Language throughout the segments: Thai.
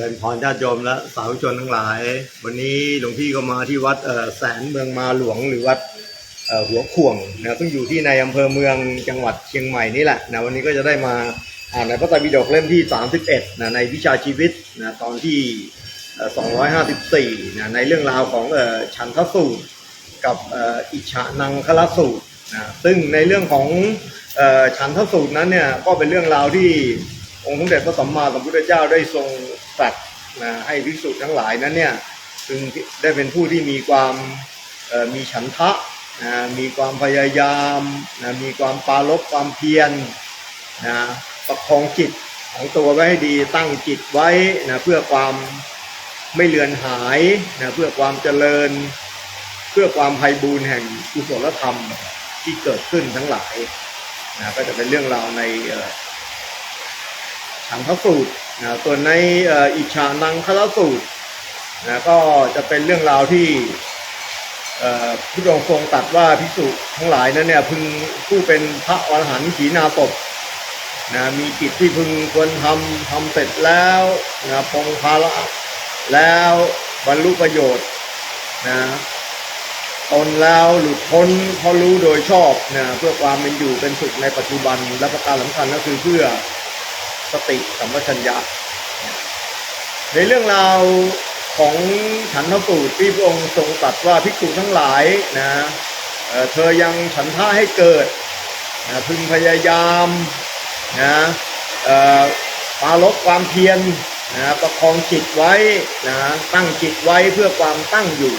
ริญพรญาติโยมและสาธุชนทั้งหลาย วันนี้หลวงพี่ก็มาที่วัดแสนเมืองมาหลวงหรือวัดหัวข่วงนะซึ่งอยู่ที่ในอำเภอเมืองจังหวัดเชียงใหม่นี่แหละนะวันนี้ก็จะได้มาอ่านในพระไตรปิฎกเล่มที่ 31นะในวิชาชีวิตนะตอนที่เอ่อ254นะในเรื่องราวของอชันทสูตร กับอ,อิชานังคลสูตรนะซึ่งในเรื่องของเอ่อฉันทสูตรนั้นเนี่ยก็เป็นเรื่องราวที่องค์สมเด็จพระสัมมาสัมพุทธเจ้าได้ทรง ตรัสนะให้ภิกษุทั้งหลายนั้นเนี่ยซึ่งได้เป็นผู้ที่มีความมีฉันทะนะมีความพยายามนะมีความปรารบความเพียรนะประคองจิตของตัวไว้ให้ดีตั้งจิตไว้นะเพื่อความไม่เลือนหายนะเพื่อความเจริญ เพื่อความไพบูรย์แห่งกุศลธรรมที่เกิดขึ้นทั้งหลายนะก็จะเป็นเรื่องราวในเอ่อฉันทสูตร นะส่วนในอ่ออิชานังคละสูตรนะก็จะเป็นเรื่องราวที่พระองค์ทรงตรัสว่าภิกษุทั้งหลายนั้นเนี่ยพึงผู้เป็นพระอรหันต์ขีณาศพนะมีกิจที่พึงควรทำทำเสร็จแล้วนะปรงภาระแล้วบรรลุประโยชน์นะตนแล้วหลุดพ้นเพราะรู้โดยชอบนะเพื่อความเป็นอยู่เป็นสุขในปัจจุบันและประการสำคัญก็คือเพื่อ สติสัมปชัญญะ ในเรื่องราวของฉันทสูตรที่พระองค์ทรงตรัสว่าภิกษุทั้งหลายนะเเธอยังฉันท่าให้เกิดนะพึงพยายามนะปารบความเพียรนะประคองจิตไว้นะตั้งจิตไว้เพื่อความตั้งอยู่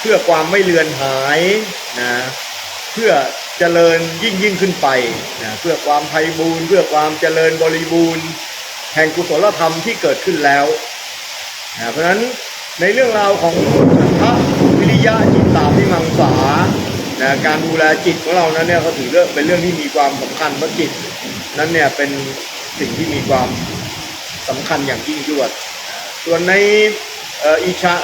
เพื่อความไม่เลือนหายนะเพื่อ เจริญยิ่งยิ่งขึ้นไปนะเพื่อความไพบูรณ์เพื่อความเจริญบริบูรณ์ แห่งกุศลธรรมที่เกิดขึ้นแล้วนะเพราะฉะนั้นในเรื่องราวของฉันทะวิริยะจิตตาพิมังสานะการดูแลจิตของเรานั้นเนี่ยเขาถือเรื่องเป็นเรื่องที่มีความสำคัญเพราะจิต นั้นเนี่ยเป็นสิ่งที่มีความสำคัญอย่างยิ่งยวด ส่วนในอิชะ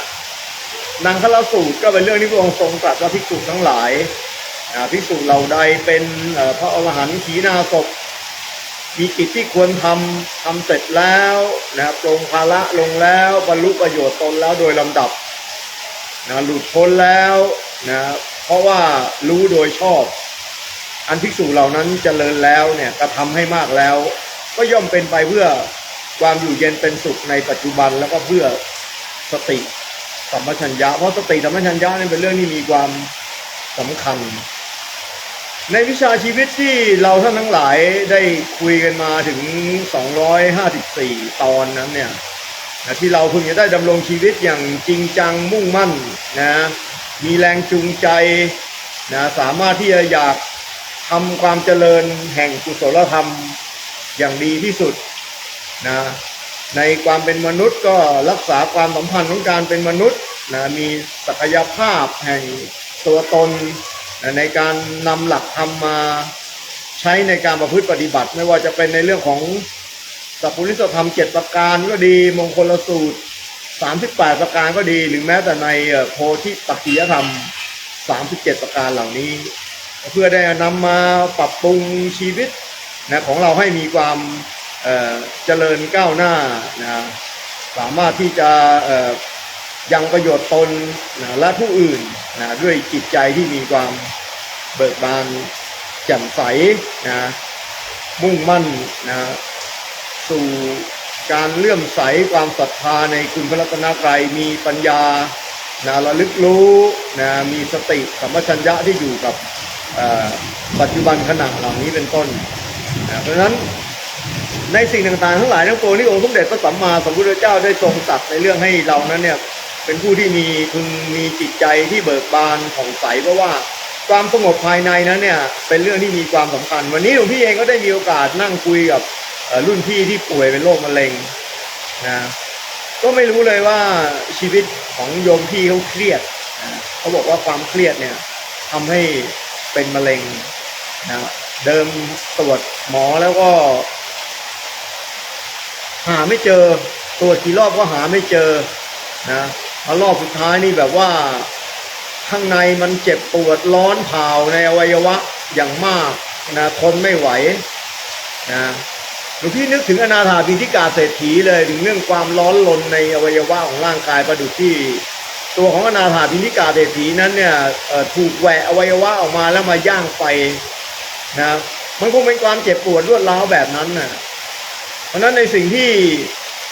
นางคลสูตรก็เป็นเรื่องที่พระองค์ทรงตรัสว่าภิกษุทั้งหลาย ภิกษุเหล่าใดเป็นพระอรหันต์ขีณาศพมีกิจที่ควรทำทำเสร็จแล้วนะครับปรงภาระลงแล้วบรรลุประโยชน์ตนแล้วโดยลำดับนะหลุดพ้นแล้วนะเพราะว่ารู้โดยชอบ อันภิกษุเหล่านั้นเจริญแล้วเนี่ยกระทำให้มากแล้ว ก็ย่อมเป็นไปเพื่อความอยู่เย็นเป็นสุขในปัจจุบันแล้วก็เพื่อสติสัมปชัญญะเพราะสติสัมปชัญญะนี่เป็นเรื่องที่มีความสำคัญ ในวิชาชีวิตที่เราท่านทั้งหลายได้คุยกันมาถึง 254 ตอนนั้นเนี่ยนะที่เราเพิ่งจะได้ดำรงชีวิตอย่างจริงจังมุ่งมั่นนะมีแรงจูงใจนะสามารถที่จะอยากทำความเจริญแห่งกุศลธรรมอย่างดีที่สุดนะในความเป็นมนุษย์ก็รักษาความสัมพันธ์ของการเป็นมนุษย์นะมีศักยภาพแห่งตัวตน ในการนำหลักธรรมมาใช้ในการประพฤติปฏิบัติ ไม่ว่าจะเป็นในเรื่องของสัพพุริสธรรมเจ็ดประการก็ดีมงคลสูตรสามสิบแปดประการก็ดี หรือแม้แต่ในโพธิปักขียธรรมสามสิบเจ็ดประการเหล่านี้ เพื่อได้นำมาปรับปรุงชีวิตนะของเราให้มีความเจริญก้าวหน้านะสามารถที่จะ ยังประโยชน์ตนนะและผู้อื่นนะด้วยจิตใจที่มีความเบิกบานแจ่มใสนะมุ่งมั่นนะสู่การเลื่อมใสความศรัทธาในคุณพระรัตนตรัยมีปัญญานะระลึกรู้นะมีสติสัมปชัญญะที่อยู่กับปัจจุบันขณะเหล่านี้เป็นต้นนะเพราะฉะนั้นในสิ่งต่างๆ ทั้งหลายทั้งปวงที่องค์สมเด็จพระสัมมาสัมพุทธเจ้าได้ทรงตรัสในเรื่องให้เรานั้นเนี่ย เป็นผู้ที่มีพึงมีจิตใจที่เบิกบานผ่องใสเพราะว่าความสงบภายในนั้นเนี่ยเป็นเรื่องที่มีความสำคัญ วันนี้หลวงพี่เองก็ได้มีโอกาสนั่งคุยกับรุ่นพี่ที่ป่วยเป็นโรคมะเร็งนะก็ไม่รู้เลยว่าชีวิตของโยมพี่เขาเครียดนะเขาบอกว่าความเครียดเนี่ยทำให้เป็นมะเร็งนะเดิมตรวจหมอแล้วก็ หาไม่เจอตรวจกี่รอบก็หาไม่เจอนะ มารอบสุดท้ายนี่แบบว่าข้างในมันเจ็บปวดร้อนเผาในอวัยวะอย่างมากนะทนไม่ไหวนะหลวงพี่นึกถึงอนาถาบินทิกาเศรษฐีเลยถึงเรื่องความร้อนรนในอวัยวะของร่างกายประดุจที่ ตัวของอนาถาบินทิกาเศรษฐีนั้นเนี่ยถูกแหวะอวัยวะออกมาแล้วมาย่างไฟนะมันคงเป็นความเจ็บปวดรวดร้าวแบบนั้นน่ะเพราะฉะนั้นในสิ่งที่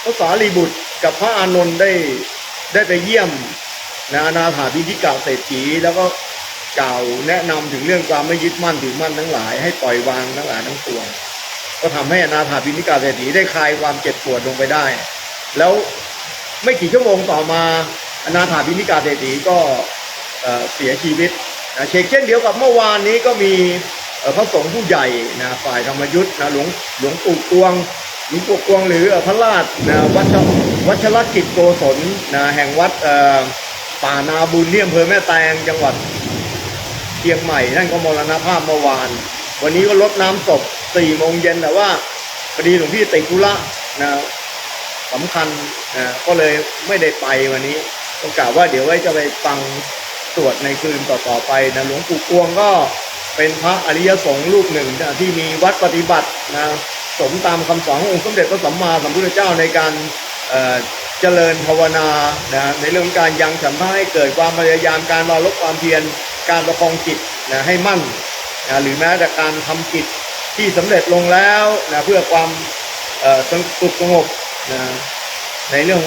พระสารีบุตรกับพระอานนท์ได้ ได้ไปเยี่ยมนะอนาถาบินิกาเศรษฐีแล้วก็กล่าวแนะนำถึงเรื่องความไม่ยึดมั่นถือมั่นทั้งหลาย ให้ปล่อยวางทั้งหลายทั้งปวงก็ทำให้อนาถาบินิกาเศรษฐีได้คลายความเจ็บปวดลงไปได้ แล้วไม่กี่ชั่วโมงต่อมาอนาถาบินิกาเศรษฐีก็เเสียชีวิตนะเชกเช่นเดียวกับเมื่อวานนี้ก็มีพระสงฆ์ผู้ใหญ่นะฝ่ายธรรมยุทธ์นะหลวงหลวงปู่กวง หลวงปู่กวงหรือพระราชนะวัชวัชรกิจโกศลนะแห่งวัดป่านาบุญที่อำเภอแม่แตงจังหวัดเชียงใหม่ท่านก็มรณภาพเมื่อวาน วันนี้ก็ลดน้ำศพสี่โมงเย็นแต่ว่าพอดีหลวงพี่ติดธุระนะสำคัญนะก็เลยไม่ได้ไปวันนี้ก็กล่าวว่าเดี๋ยวไว้จะไปฟังสวดในคืนต่อๆไปนะหลวงปู่กวงก็เป็นพระอริยสงฆ์รูปหนึ่งนะที่มีวัดปฏิบัตินะ สมตามคำสอนขององค์สมเด็จพระสัมมาสัมพุทธเจ้าในการเจริญภาวนานะในเรื่องการยังฉันทะให้เกิดความพยายามการรอลบความเพียรการประคองจิตนะให้มั่นนะหรือแม้แต่การทำจิตที่สำเร็จลงแล้วนะเพื่อความสงสุขสงบนะในเรื่อง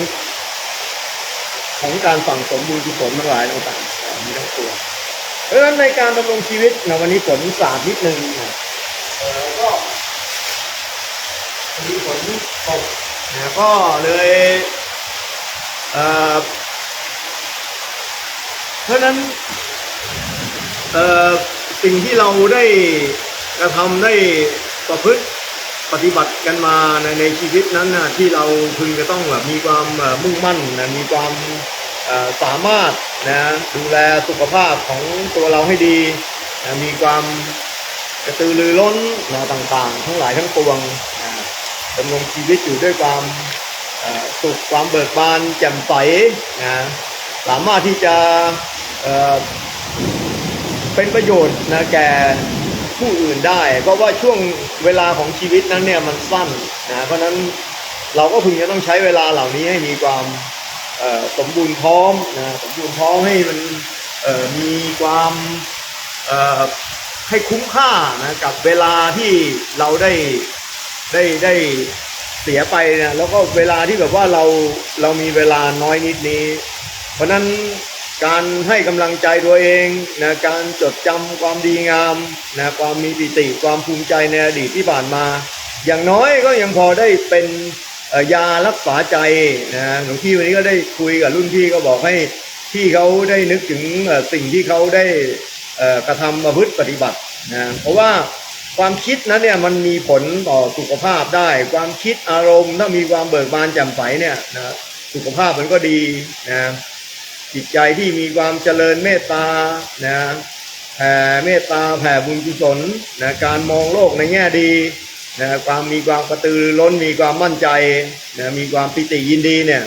ของการสั่งสมบุญกุศลทั้งหลายต่างๆมีทั้งตัวเพราะฉะนั้นในการดำรงชีวิตนะวันนี้ฝนสาดนิดนึงนะก็ วันนี้ฝนตกนะก็เลยเอ่อเพราะนั้นเอ่อสิ่งที่เราได้กระทำได้ประพฤติปฏิบัติกันมาในในชีวิตนั้นนะที่เราพึงจะต้องแบบมีความมุ่งมั่นนะมีความสามารถนะดูแลสุขภาพของตัวเราให้ดีนะมีความกระตือรือร้นนะต่างๆ ทั้งหลายทั้งปวงนะ ดำรงชีวิตอยู่ด้วยความสุขความเบิกบานแจ่มใสนะสามารถที่จะเเป็นประโยชน์นะแก่ผู้อื่นได้ เพราะว่าช่วงเวลาของชีวิตนั้นเนี่ยมันสั้นนะเพราะนั้นเราก็พึงจะต้องใช้เวลาเหล่านี้ให้มีความสมบูรณ์พร้อมนะสมบูรณ์พร้อมให้มันมีความให้คุ้มค่านะกับเวลาที่เราได้ ได้ได้เสียไปเนะแล้วก็เวลาที่แบบว่าเราเรามีเวลาน้อยนิดนี้ เพราะนั้นการให้กำลังใจตัวเองนะการจดจำความดีงามนะความมีปิติความภูมิใจในอดีตที่ผ่านมา อย่างน้อยก็ยังพอได้เป็นยารักษาใจนะหลวงพี่วันนี้ก็ได้คุยกับรุ่นพี่ก็บอกให้พี่เขาได้นึกถึงสิ่งที่เขาได้กระทำประพฤติปฏิบัตินะเพราะว่า ความคิดนั้นเนี่ยมันมีผลต่อสุขภาพได้ ความคิดอารมณ์ถ้ามีความเบิกบานแจ่มใสเนี่ยนะสุขภาพมันก็ดีนะจิตใจที่มีความเจริญเมตตานะแผ่เมตตาแผ่บุญกุศลนะการมองโลกในแง่ดีนะความมีความกระตือร้นมีความมั่นใจนะมีความปิติยินดีเนี่ย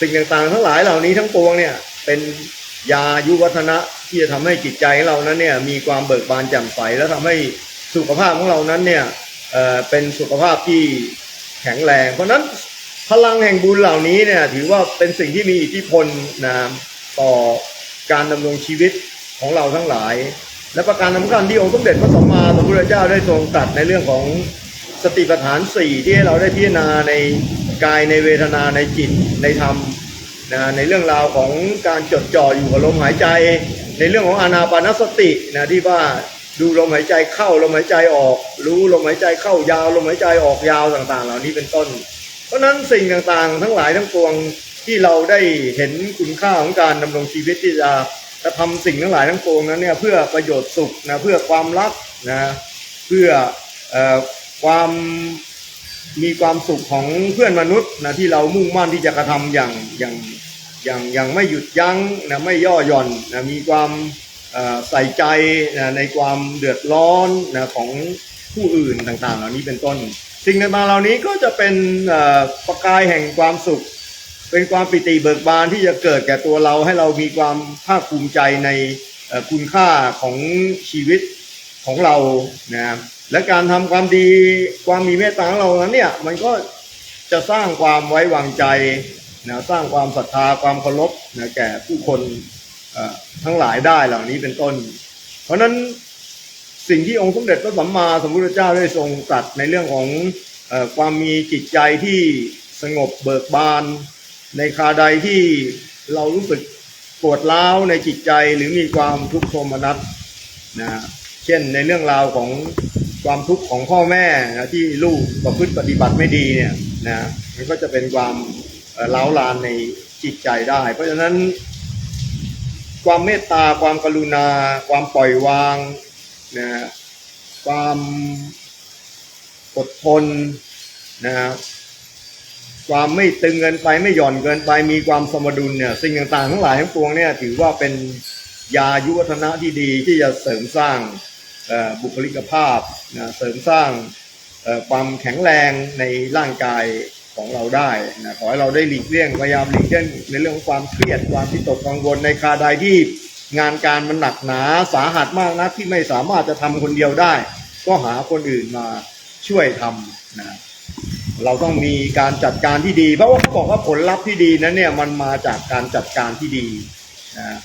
สิ่งต่างๆ ทั้งหลายเหล่านี้ทั้งปวงเนี่ยเป็นยายุวัฒนะที่จะทำให้จิตใจของเรานั้นเนี่ยมีความเบิกบานแจ่มใสแล้วทำให้ สุขภาพของเรานั้นเนี่ยเเป็นสุขภาพที่แข็งแรง เพราะฉะนั้นพลังแห่งบุญเหล่านี้เนี่ยถือว่าเป็นสิ่งที่มีอิทธิพลนะต่อการดำรงชีวิตของเราทั้งหลาย และประการสำคัญที่องค์สมเด็จพระสัมมาสัมพุทธเจ้าได้ทรงตรัสในเรื่องของสติปัฏฐานสี่ที่ให้เราได้พิจารณาในกายในเวทนาในจิตในธรรมนะในเรื่องราวของการจดจ่ออยู่กับลมหายใจ ในเรื่องของอานาปานสตินะที่ว่า ดูลมหายใจเข้าลมหายใจออก รู้ลมหายใจเข้ายาวลมหายใจออกยาวต่างๆ เหล่านี้เป็นต้น เพราะนั้นสิ่งต่างๆ ทั้งหลายทั้งปวงที่เราได้เห็นคุณค่าของการดำรงชีวิตที่จะกระทำสิ่งทั้งหลายทั้งปวงนั้นเนี่ยเพื่อประโยชน์สุขนะเพื่อความรักนะเพื่อเอ่อความมีความสุขของเพื่อนมนุษย์นะที่เรามุ่งมั่นที่จะกระทำอย่างอย่างอย่างอย่างไม่หยุดยั้งนะไม่ย่อหย่อนนะมีความ ใส่ใจในความเดือดร้อนของผู้อื่นต่างๆ เหล่านี้เป็นต้น สิ่งต่างๆเหล่านี้ก็จะเป็นประกายแห่งความสุข เป็นความปิติเบิกบานที่จะเกิดแก่ตัวเราให้เรามีความภาคภูมิใจในคุณค่าของชีวิตของเรานะและการทำความดีความมีเมตตาของเรานั้นเนี่ยมันก็จะสร้างความไว้วางใจนะสร้างความศรัทธาความเคารพนะแก่ผู้คน ทั้งหลายได้เหล่านี้เป็นต้น เพราะนั้นสิ่งที่องค์สมเด็จพระสัมมาสัมพุทธเจ้าได้ทรงตรัสในเรื่องของอความมีจิตใจที่สงบเบิกบาน ในคาใดที่เรารู้สึกปวดร้าวในจิตใจหรือมีความทุกข์โทมนัสนะเช่นในเรื่องราวของความทุกข์ของพ่อแม่นะที่ลูกประพฤติปฏิบัติไม่ดีเนี่ยนะมันก็จะเป็นความเอ่อร้าวรานในจิตใจได้ เพราะฉะนั้น ความเมตตาความกรุณา ความปล่อยวางนะความอดทนนะความไม่ตึงเกินไปไม่หย่อนเกินไปมีความสมดุลเนี่ยสิ่งต่างๆ ทั้งหลายทั้งปวงเนี่ยถือว่าเป็นยายุวัฒนะที่ดีที่จะเสริมสร้างบุคลิกภาพนะเสริมสร้างความแข็งแรงในร่างกาย ของเราได้นะขอให้เราได้หลีกเลี่ยงพยายามหลีกเลี่ยงในเรื่องของความเครียดความที่ตกกังวลในคาใดที่งานการมันหนักหนาสาหัสมากนะที่ไม่สามารถจะทำคนเดียวได้ ก็หาคนอื่นมาช่วยทำนะเราต้องมีการจัดการที่ดี เพราะว่าเขาบอกว่าผลลัพธ์ที่ดีนั้นเนี่ยมันมาจากการจัดการที่ดีนะ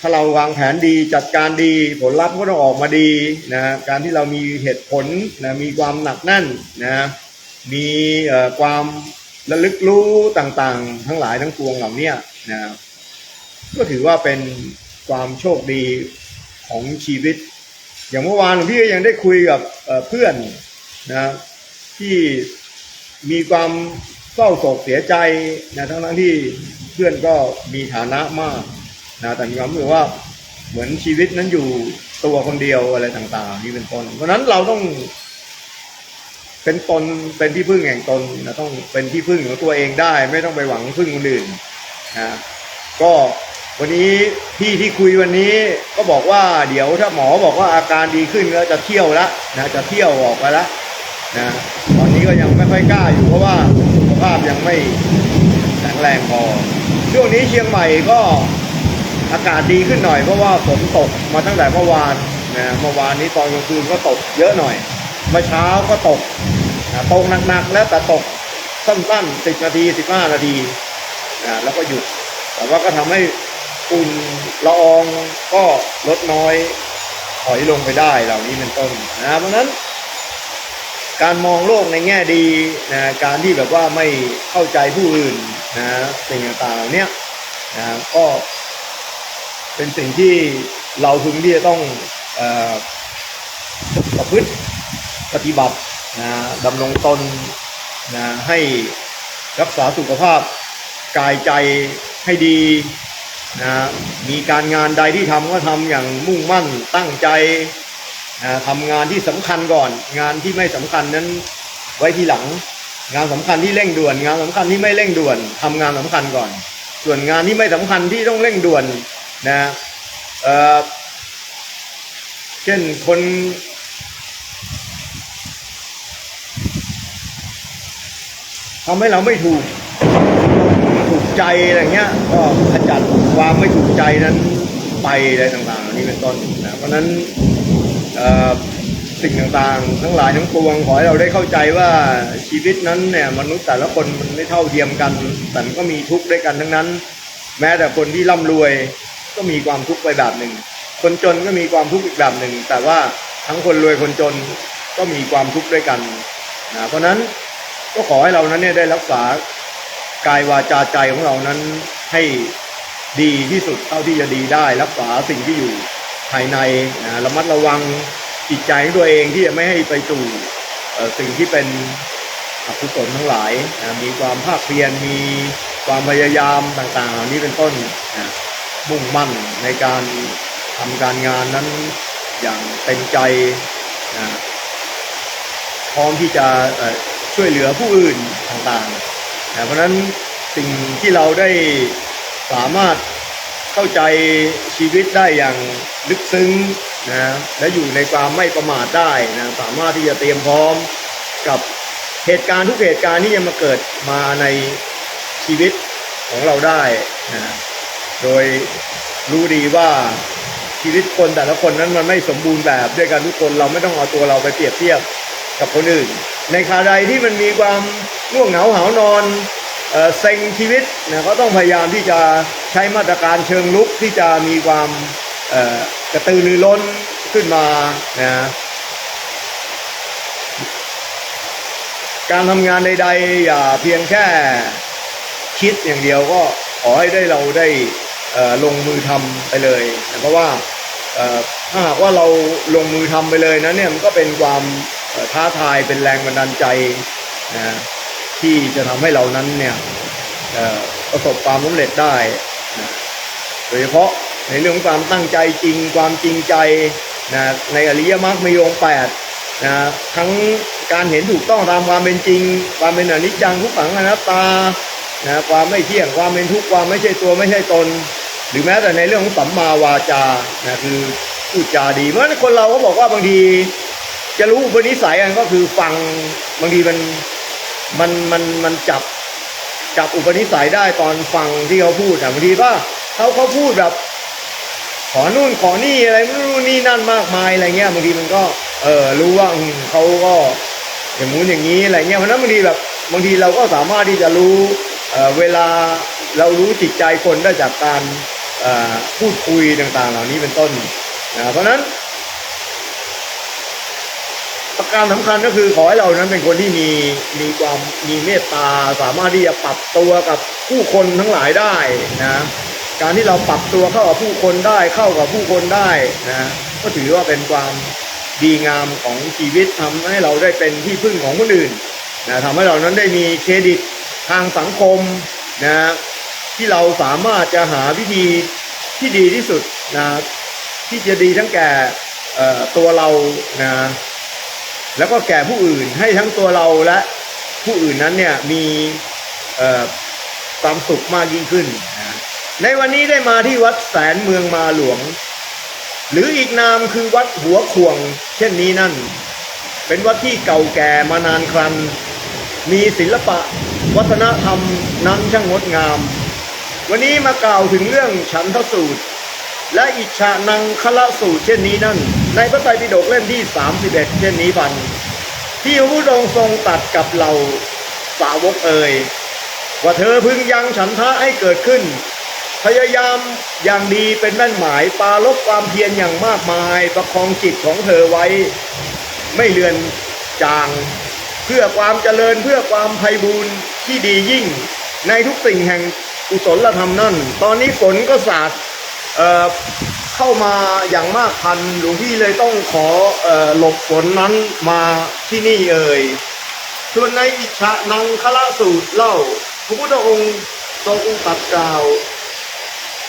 ถ้าเราวางแผนดีจัดการดี ผลลัพธ์ก็ต้องออกมาดีนะการที่เรามีเหตุผลนะมีความหนักแน่นนะ มีความระลึกรู้ต่างๆ ทั้งหลายทั้งปวงเหล่านี้นะก็ถือว่าเป็นความโชคดีของชีวิต อย่างเมื่อวานหลวงพี่ก็ยังได้คุยกับเพื่อนนะที่มีความเศร้าโศกเสียใจนะทั้งทั้งๆที่เพื่อนก็มีฐานะมากนะแต่มีความรู้สึกว่าเหมือนชีวิตนั้นอยู่ตัวคนเดียวอะไรต่างๆนี่เป็นต้นเพราะนั้นเราต้อง เป็นตนเป็นที่พึ่งแห่งตนนะต้องเป็นที่พึ่งของตัวเองได้ ไม่ต้องไปหวังพึ่งคนอื่นนะก็วันนี้พี่ที่คุยวันนี้ก็บอกว่า เดี๋ยวถ้าหมอบอกว่าอาการดีขึ้นก็จะเที่ยวละนะจะเที่ยวออกไปละนะตอนนี้ก็ยังไม่ค่อยกล้าอยู่เพราะว่าสุขภาพยังไม่แข็งแรงพอช่วงนี้เชียงใหม่ก็อากาศดีขึ้นหน่อยเพราะว่าฝนตกมาตั้งแต่เมื่อวานนะเมื่อวานนี้ตอนกลางคืนก็ตกเยอะหน่อยเมื่อเช้าก็ตก นะตกหนักๆแล้วแต่ตกสั้นๆสิบนาทีสิบห้านาทีนะแล้วก็หยุด แต่ว่าก็ทำให้อุ่นละอองก็ลดน้อยถอยลงไปได้เหล่านี้เป็นต้นนะเพราะนั้น การมองโลกในแง่ดีนะการที่แบบว่าไม่เข้าใจผู้อื่นนะสิ่งต่างๆเหล่านี้ยนะก็เป็นสิ่งที่เราพึงที่จะต้องอประพฤติปฏิบัติ นะดำรงตนนะให้รักษาสุขภาพกายใจให้ดีนะมีการงานใดที่ทำก็ทำอย่างมุ่งมั่นตั้งใจนะทำงานที่สำคัญก่อน งานที่ไม่สำคัญนั้นไว้ทีหลัง งานสำคัญที่เร่งด่วน งานสำคัญที่ไม่เร่งด่วนทำงานสำคัญก่อน ส่วนงานที่ไม่สำคัญที่ต้องเร่งด่วนนะเเช่นคน ทำให้เราไม่ถูกถูกใจอะไรเงี้ย ก็ขจัดความไม่ถูกใจนั้นไปอะไรต่างๆเหล่านี้เป็นต้นนะเพราะนั้นสิ่งต่างๆ ทั้งหลายทั้งปวงขอให้เราได้เข้าใจว่าชีวิตนั้นเนี่ยมนุษย์แต่ละคนมันไม่เท่าเทียมกันแต่มันก็มีทุกข์ด้วยกันทั้งนั้น แม้แต่คนที่ร่ำรวยก็มีความทุกข์ไปแบบหนึ่ง คนจนก็มีความทุกข์อีกแบบหนึ่ง แต่ว่าทั้งคนรวยคนจนก็มีความทุกข์ด้วยกันนะเพราะนั้น ก็ขอให้เรานั้นเนี่ยได้รักษากายวาจาใจของเรานั้นให้ดีที่สุดเท่าที่จะดีได้ รักษาสิ่งที่อยู่ภายในนะระมัดระวังจิตใจของตัวเองที่จะไม่ให้ไปสู่สิ่งที่เป็นอกุศลทั้งหลายนะมีความภาคเพียรมีความพยายามต่างๆเหล่านี้เป็นต้นนะมุ่งมั่นในการทำการงานนั้นอย่างเต็มใจนะพร้อมที่จะ ช่วยเหลือผู้อื่นต่างๆนะเพราะฉะนั้นสิ่งที่เราได้สามารถเข้าใจชีวิตได้อย่างลึกซึ้งนะและอยู่ในความไม่ประมาทได้นะสามารถที่จะเตรียมพร้อมกับเหตุการณ์ทุกเหตุการณ์ที่จะมาเกิดมาในชีวิตของเราได้นะโดยรู้ดีว่าชีวิตคนแต่ละคนนั้นมันไม่สมบูรณ์แบบด้วยกันทุกคนเราไม่ต้องเอาตัวเราไปเปรียบเทียบกับคนอื่น ในคาใดที่มันมีความง่วงเหงาหานอนเซ็งชีวิตนะก็ต้องพยายามที่จะใช้มาตรการเชิงลุกที่จะมีความกระตือรือร้นขึ้นมานะการทำงานใดๆ อย่าเพียงแค่คิดอย่างเดียวก็ขอให้ได้เราได้ลงมือทำไปเลยนะเพราะว่าถ้าหากว่าเราลงมือทำไปเลยนะเนี่ยมันก็เป็นความ ท้าทายเป็นแรงบันดาลใจนะที่จะทำให้เรานั้นเนี่ยประสบความสำเร็จได้นะโดยเฉพาะในเรื่องของความตั้งใจจริงความจริงใจนะในอริยมรรคมีองค์แปดนะทั้งการเห็นถูกต้องตามความเป็นจริง ความเป็นอนิจจังทุกขังอนัตตานะความไม่เที่ยงความเป็นทุกข์ความไม่ใช่ตัวไม่ใช่ตน หรือแม้แต่ในเรื่องของสัมมาวาจานะคือพูดจาดีเพราะฉะนั้นคนเราก็บอกว่าบางที จะรู้อุปนิสัยกันก็คือฟังบางทีมันมันมันมันจับจับอุปนิสัยได้ตอนฟังที่เขาพูดนะบางทีก็เขาเขาพูดแบบ ขอนู่นขอนี่อะไรนู่นนี่นั่นมากมายอะไรเงี้ยบางทีมันก็ เออรู้ว่าเขาก็อย่างงู้นอย่างนี้อะไรเงี้ยเพราะนั้นบางทีแบบบางทีเราก็สามารถที่จะรู้เออเวลาเรารู้จิตใจคนได้จากการเออพูดคุยต่างๆ เหล่านี้เป็นต้นนะเพราะนั้น ประการสำคัญก็คือขอให้เรานั้นเป็นคนที่มีมีความมีเมตตาสามารถที่จะปรับตัวกับผู้คนทั้งหลายได้นะการที่เราปรับตัวเข้ากับผู้คนได้เข้ากับผู้คนได้นะก็ถือว่าเป็นความดีงามของชีวิตทำให้เราได้เป็นที่พึ่งของคนอื่นนะทำให้เรานั้นได้มีเครดิตทางสังคมนะที่เราสามารถจะหาวิธีที่ดีที่สุดนะที่จะดีทั้งแก่อ่อตัวเรานะ แล้วก็แก่ผู้อื่นให้ทั้งตัวเราและผู้อื่นนั้นเนี่ยมีความสุขมากยิ่งขึ้นนะในวันนี้ได้มาที่วัดแสนเมืองมาหลวง หรืออีกนามคือวัดหัวข่วง เช่นนี้นั่น เป็นวัดที่เก่าแก่มานานครัน มีศิลปะ วัฒนธรรมนั้นช่างงดงาม วันนี้มากล่าวถึงเรื่องฉันทสูตร และอิจฉานังคละสูตรเช่นนี้นั่น ในพระไตรปิฎกเล่มที่ 31 เช่นนี้พัน ที่พระพุทธองค์ทรงตัดกับเราสาวกเอ่ยว่าเธอพึงยังฉันทะให้เกิดขึ้น พยายามอย่างดีเป็นแม่นหมายปาลบความเพียรอย่างมากมายประคองจิตของเธอไว้ ไม่เลือนจาง เพื่อความเจริญเพื่อความไพบูรณ์ที่ดียิ่ง ในทุกสิ่งแห่งกุศลธรรมนั่น ตอนนี้ฝนก็สาด เเข้ามาอย่างมากพันหลวงพี่เลยต้องขออหลบฝนนั้นมาที่นี่เอ่ยส่วนในอิจฉานังคละสูตรเล่า พระพุทธองค์ทรงตรัสกล่าว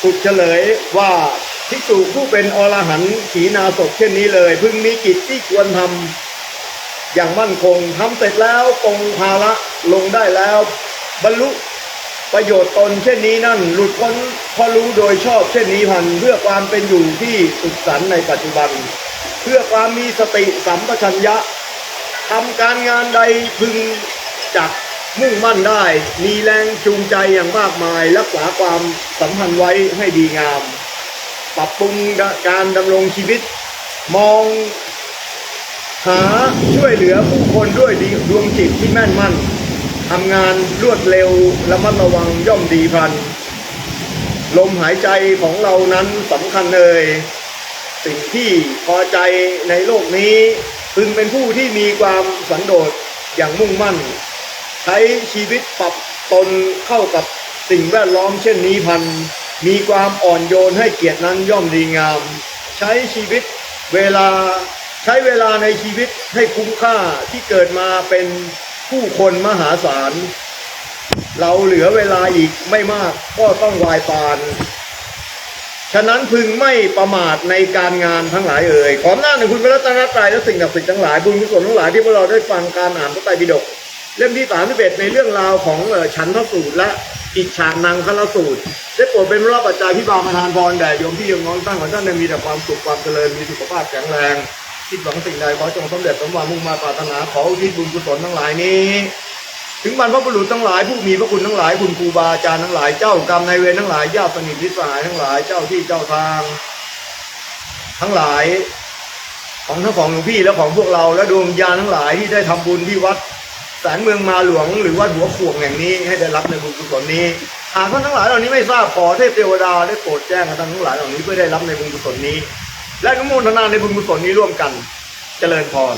สุดเฉลยว่าภิกษุผู้เป็นอรหันต์ขีณาศเช่นนี้เลย พึงมีกิจที่ควรทำอย่างมั่นคงทำเสร็จแล้วปงภาระลงได้แล้ว บรรลุ ประโยชน์ตนเช่นนี้นั่นหลุดพ้นเพอรู้โดยชอบเช่นนี้พันเพื่อความเป็นอยู่ที่สุขสันต์ในปัจจุบัน เพื่อความมีสติสัมปชัญญะทำการงานใดพึงจักมุ่งมั่นได้ มีแรงจูงใจอย่างมากมาย รักษาความสัมพันธ์ไว้ให้ดีงาม ปรับปรุงการดำรงชีวิต มองหาช่วยเหลือผู้คนด้วยดีดวงจิตที่แม่นมั่น ทำงานรวดเร็วระมัดระวังย่อมดีพัน ลมหายใจของเรานั้นสำคัญเลย สิ่งที่พอใจในโลกนี้ พึงเป็นผู้ที่มีความสันโดษอย่างมุ่งมั่น ใช้ชีวิตปรับตนเข้ากับสิ่งแวดล้อมเช่นนี้พัน มีความอ่อนโยนให้เกียรตินั้นย่อมดีงาม ใช้ชีวิตเวลาใช้เวลาในชีวิตให้คุ้มค่าที่เกิดมาเป็น ผู้คนมหาศาล เราเหลือเวลาอีกไม่มากก็ต้องวายปาน ฉะนั้นพึงไม่ประมาทในการงานทั้งหลายเอ่ยขอหน้าจในคุณพระรัตนตรัยและสิ่งศักดิ์สิทธิ์ทั้งหลายบุญกุศลทั้งหลายที่พวกเราได้ฟังการอ่านพระไตรปิฎกเล่มที่31ในเรื่องราวของฉันทสูตรและอิจฉานังคลสูตรได้โปรดเป็นระราชปัจจัยพิบาลประทานพรแด่โยมพี่โยมน้องตั้งของท่านได้มีแต่ความสุขความเจริญมีสุขภาพแข็งแรง คิดหวังสิ่งใดขอจงสำเร็จสมหวังมุ่งมาปรารถนาขออุทิศบุญกุศลทั้งหลายนี้ ถึงบรรพบุรุษทั้งหลายผู้มีพระคุณทั้งหลายคุณครูบาอาจารย์ทั้งหลายเจ้ากรรมนายเวรทั้งหลายญาติสนิทมิตรสหายทั้งหลายเจ้าที่เจ้าทาง ทั้งหลาย ของทั้งของหลวงพี่และของพวกเราและดวงญาณทั้งหลายที่ได้ทำบุญที่วัดแสนเมืองมาหลวงหรือวัดหัวขวงแห่งนี้ให้ได้รับในบุญกุศลนี้หากท่านทั้งหลายเหล่านี้ไม่ทราบขอเทพเทวดาได้โปรดแจ้งกับท่านทั้งหลายเหล่านี้เพื่อได้รับในบุญกุศลนี้ และอนุโมทนาในบุญกุศลนี้ร่วมกัน เจริญพร